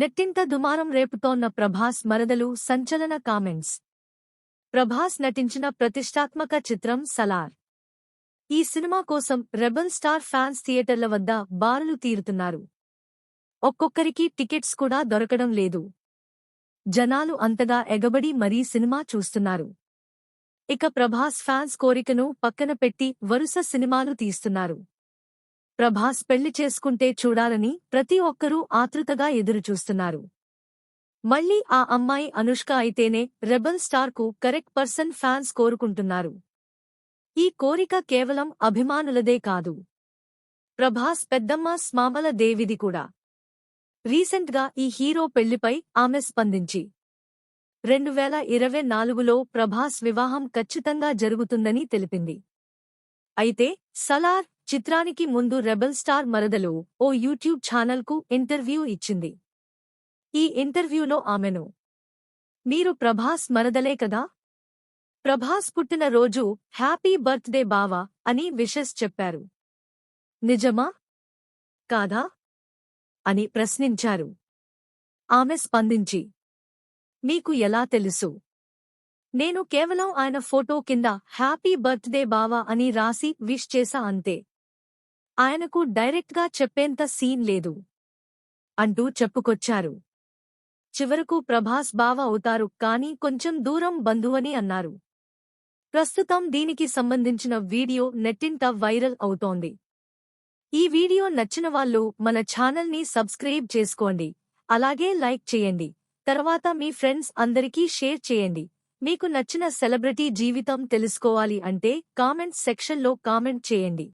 నెట్టింత దుమారం రేపుతోన్న ప్రభాస్ మరదలు సంచలన కామెంట్స్. ప్రభాస్ నటించిన ప్రతిష్టాత్మక చిత్రం సలార్. ఈ సినిమా కోసం రెబల్ స్టార్ ఫ్యాన్స్ థియేటర్ల వద్ద బారులు తీరుతున్నారు. ఒక్కొక్కరికి టికెట్స్ కూడా దొరకడం లేదు. జనాలు అంతగా ఎగబడి మరీ సినిమా చూస్తున్నారు. ఇక ప్రభాస్ ఫ్యాన్స్ కోరికను పక్కన పెట్టి వరుస సినిమాలు తీస్తున్నారు. ప్రభాస్ పెళ్ళి చేసుకుంటే చూడాలని ప్రతి ఒక్కరూ ఆతృతగా ఎదురుచూస్తున్నారు. మళ్ళీ ఆ అమ్మాయి అనుష్క అయితేనే రెబల్ స్టార్కు కరెక్ట్ పర్సన్ ఫ్యాన్స్ కోరుకుంటున్నారు. ఈ కోరిక కేవలం అభిమానులదే కాదు. ప్రభాస్ పెద్దమ్మ స్మామల దేవిది కూడా. రీసెంట్గా ఈ హీరో పెళ్ళిపై ఆమె స్పందించి రెండు వేల ఇరవై నాలుగులో ప్రభాస్ వివాహం ఖచ్చితంగా జరుగుతుందని తెలిపింది. అయితే సలార్ చిత్రానికి ముందు రెబల్ స్టార్ మరదలు ఓ యూట్యూబ్ ఛానల్కు ఇంటర్వ్యూ ఇచ్చింది. ఈ ఇంటర్వ్యూలో ఆమెను మీరు ప్రభాస్ మరదలే కదా? ప్రభాస్ పుట్టిన రోజు హ్యాపీ బర్త్డే బావా అని విషెస్ చెప్పారు. నిజమా? కాదా? అని ప్రశ్నించారు. ఆమె స్పందించి మీకు ఎలా తెలుసు? నేను కేవలం ఆయన ఫోటో కింద హ్యాపీ బర్త్డే బావా అని రాసి విష్ చేసా అంతే. ఆయనకు డైరెక్ట్గా చెప్పేంత సీన్ లేదు. అంటూ చెప్పుకొచ్చారు. చివరకు ప్రభాస్ బావ అవుతారు కానీ కొంచెం దూరం బంధువని అన్నారు. ప్రస్తుతం దీనికి సంబంధించిన వీడియో నెట్టింట వైరల్ అవుతోంది. ఈ వీడియో నచ్చిన వాళ్ళు మన ఛానల్ని సబ్స్క్రైబ్ చేసుకోండి. అలాగే లైక్ చేయండి. తర్వాత మీ ఫ్రెండ్స్ అందరికీ షేర్ చేయండి. మీకు నచ్చిన సెలబ్రిటీ జీవితం తెలుసుకోవాలి అంటే కామెంట్ సెక్షన్లో కామెంట్ చేయండి.